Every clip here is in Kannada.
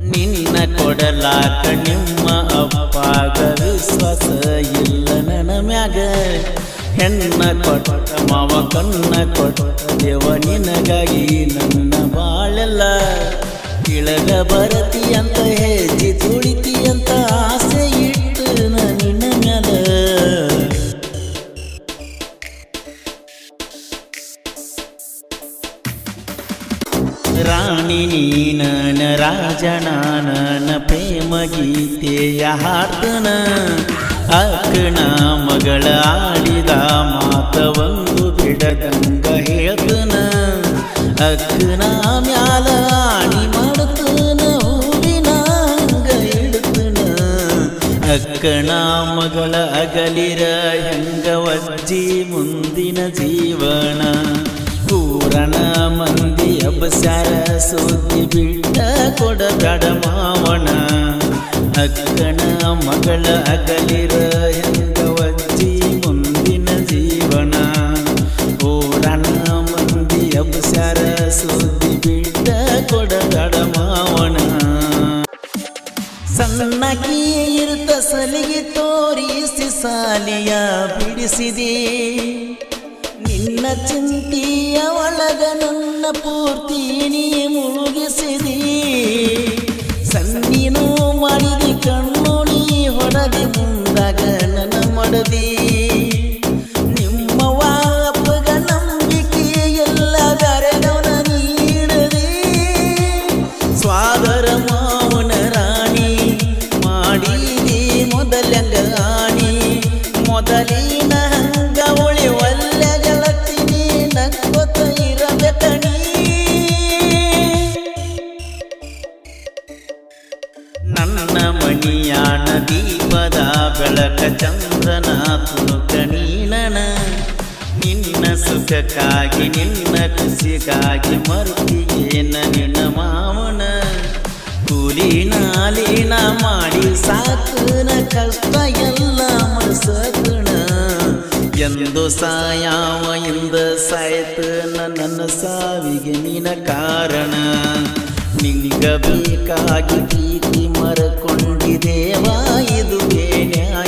ನಿನ್ನ ಕೊಡಲಾಕ ನಿಮ್ಮ ಅಪ್ಪಾಗ ವಿಶ್ವಾಸ ಇಲ್ಲ ನನ್ನ ಮ್ಯಾಗ. ಹೆಣ್ಣ ಕೊಟ್ಟ ಮಾವ, ಕಣ್ಣ ಕೊಟ್ಟ ದೇವ, ನಿನಗಾಗಿ ನನ್ನ ಬಾಳೆಲ್ಲ. ಇಳಗ ಬರತಿ ಅಂತ ಹೇಳಿ ತುಳಿತಿ ಅಂತ ಆಸೆ ಇಟ್ಟು ರಾಜನಾನನ ಪ್ರೇಮ ಗೀತೆಯ ಹಾಡ್ತನ ಅಕ್ಕನ ಮಗಳ ಆಡಿದ ಮಾತ ಒಂದು ಬಿಡದಂಗ ಹೇಳ್ತನ. ಅಕ್ಕನ ಮ್ಯಾಲ ಆಣಿ ಮಾಡ್ತನ ಹೂವಿನ ಹಂಗ ಇಡ್ತನ ಅಕ್ಕನ ಮಗಳ ಅಗಲಿರ ಹೆಂಗ ವಜ್ಜಿ ಮುಂದಿನ ಜೀವನ. ಊರನ ಮಂದಿ ಅಬ್ಬಸ್ಯಾರ ಸುದ್ದಿ ಬಿಟ್ಟ ಕೊಡಬೇಡ ಮಾವಣ. ಅಕ್ಕನ ಮಗಳ ಅಗಲಿರ ಎಂದವಜ್ಜಿ ವಜ್ಜಿ ಮುಂದಿನ ಜೀವನ. ಓರಣ ಮಂದಿ ಅಬ್ಬಸ್ಯಾರ ಸುದ್ದಿ ಬಿಟ್ಟ ಕೊಡಬೇಡ ಮಾವಣ. ಸಣ್ಣಕಿ ಇರುತ್ತ ಸಲಿಗೆ ತೋರಿಸಿ ಸಾಲಿಯ ಬಿಡಿಸಿದೆ. ನಿನ್ನ ನನ್ನ ಪೂರ್ತಿ ನೀ ಮುಳುಗಿಸಿದಿ. ಸಣ್ಣಿನೂ ಮಾಡಿದಿ, ಕಣ್ಣು ನೀ ಹೊಡದಿ, ಮುಂದಾಗ ನನ್ನ ಮಡದಿ. ನಂಬಿಕೆ ಎಲ್ಲ ನೀಡದಿ. ಸ್ವಾದರ ಮಾವನ ನೀಲನ ನೀನನ, ನಿನ್ನ ಸುಖಕ್ಕಾಗಿ, ನಿನ್ನ ಖುಷಿಗಾಗಿ ಮರುತಿಯೇನ ನಿನ್ನ ಮಾವನ? ಕೂಲಿ ನಾಲಿನ ಮಾಡಿ ಸಾಕನ ಕಷ್ಟ ಎಲ್ಲ ಮಸಕಣ ಎಂದು ಸಾಯಾವ ಎಂದ ಸಾಯ್ತನ ನನ್ನ ಸಾವಿಗೆ ನಿನ ಕಾರಣ. ನಿಂಗ ಬೇಕಾಗಿ ಪ್ರೀತಿ ಮರಕೊಂಡಿದೇವ, ಇದು ನ್ಯಾಯನ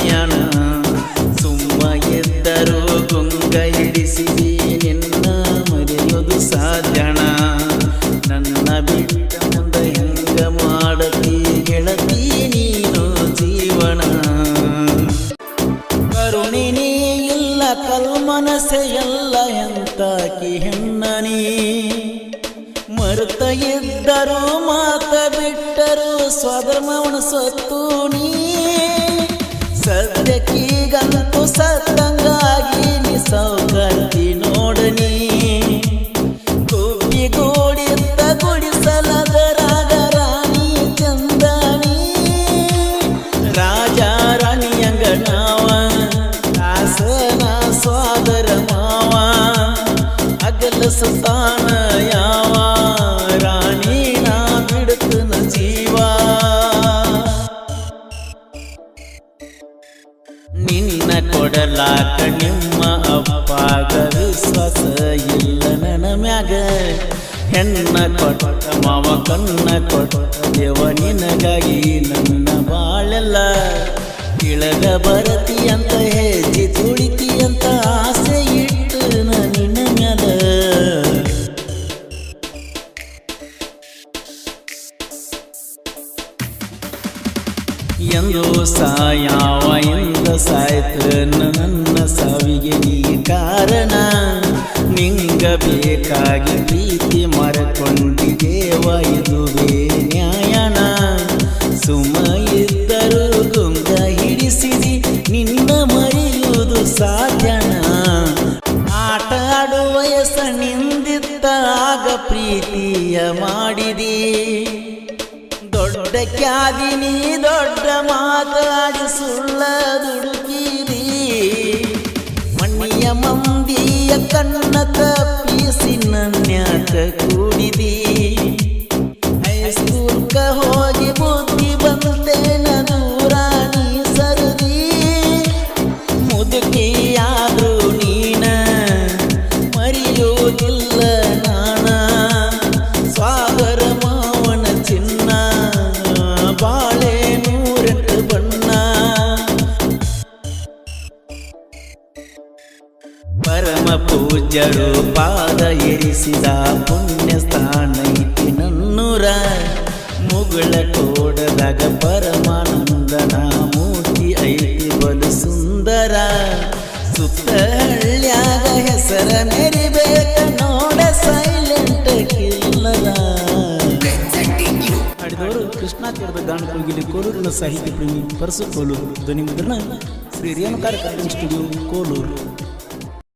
ಹಿಡಿಸಿದಿ ನಿನ್ನ ಮರೆಯೋದು ಸಾಧ್ಯಣ ನನ್ನ ಬಿಟ್ಟ ಮುಂದೆ ಹೆಂಗ ಮಾಡತಿ ಗೆಳತಿ ನೀನು ಜೀವನ ಕರುಣಿನೇ ಇಲ್ಲ ಕಲ್ಮನಸೆ ಎಲ್ಲ ಎಂತಾಕಿ ಹೆಣ್ಣನಿ? ಮರುತ ಇದ್ದರು ಮಾತ ಬಿಟ್ಟರು ಸ್ವಧರ್ಮವನ ಸತ್ತು ನೀ ಸದ್ಯಕ್ಕೀಗಂತೂ ಸತ್ತಂಗಾಗಿ ಕೊಡಲಾಕ ನಿಮ್ಮ ಅಪ್ಪಾಗ ವಿಶ್ವಾಸ ಇಲ್ಲ ನನ್ನ ಮ್ಯಾಗ. ಹೆಣ್ಣ ಕೊಟ್ಟ ಮಾವ ಕಣ್ಣ ಕೊಟ್ಟ ದೇವ ನಿನಗಾಗಿ ನನ್ನ ಬಾಳೆಲ್ಲ. ಇಳಗ ಬರತಿ ಅಂತ ಹೆಜ್ಜೆ ತುಳಿತಿ ಅಂತ ಎಂದು ಸಾಯಾವ ಎಂದ ನನ್ನ ಸಾವಿಗೆ ನೀ ಕಾರಣ. ನಿಂಗ ಬೇಕಾಗಿ ಪ್ರೀತಿ ಮರಕೊಂಡಿದೇವ ಇದುವೇ ನ್ಯಾಯನ ಸುಮ ಇದ್ದರೂ ಗುಂಗ ಹಿಡಿಸಿದಿ, ನಿನ್ನ ಮರೆಯುವುದು ಸಾಧ್ಯನ ಆಟ ಆಡುವ ವಯಸ್ಸ ನಿಂದಿತ್ತ, ಆಗ ಪ್ರೀತಿಯ ಮಾಡಿದಿ. ದೊಡ್ಡ ನೀ ದೊಡ್ಡ ಮಾತಾಡಿ ಸುಳ್ಳ ದುಡುಕಿರಿ ಮಣ್ಣಿಯ ಮಂದಿಯ ಕಣ್ಣ ತಪ್ಪಿಸಿ ನನ್ಯಾಕ ಕೂಡಿದಿ. ಪರಮ ಪೂಜ್ಯರು ಪಾದ ಎರಿಸಿದ ಪುಣ್ಯ ಸ್ಥಾನ ಇತಿ ನನ್ನೂರ. ಮುಗುಳ ಕೋಡದಾಗ ಪರಮಾನಂದನ ಮೂರ್ತಿ ಐತಿ ಬಲು ಸುಂದರ. ಸುತ್ತ ಹಳ್ಳ್ಯಾಗ ಹೆಸರ ಮೆರಿಬೇಕ ನೋಡ ಸೈಲೆಂಟ್ ಕಿಲ್ಲದ. ಹಾಡಿದವರು ಕೃಷ್ಣ ತೀರದ ಗಾನ ಕೋಗಿಲಿ ಕೋಲೂರಿನ ಸಾಹಿತ್ಯ ಪ್ರೇಮಿ ಪರಸು ಕೋಲೂರು. ಧ್ವನಿ ಮುದ್ರಣ ಶ್ರೀ ರೇಣುಕಾರ ಸ್ಟುಡಿಯೋ ಕೋಲೂರು.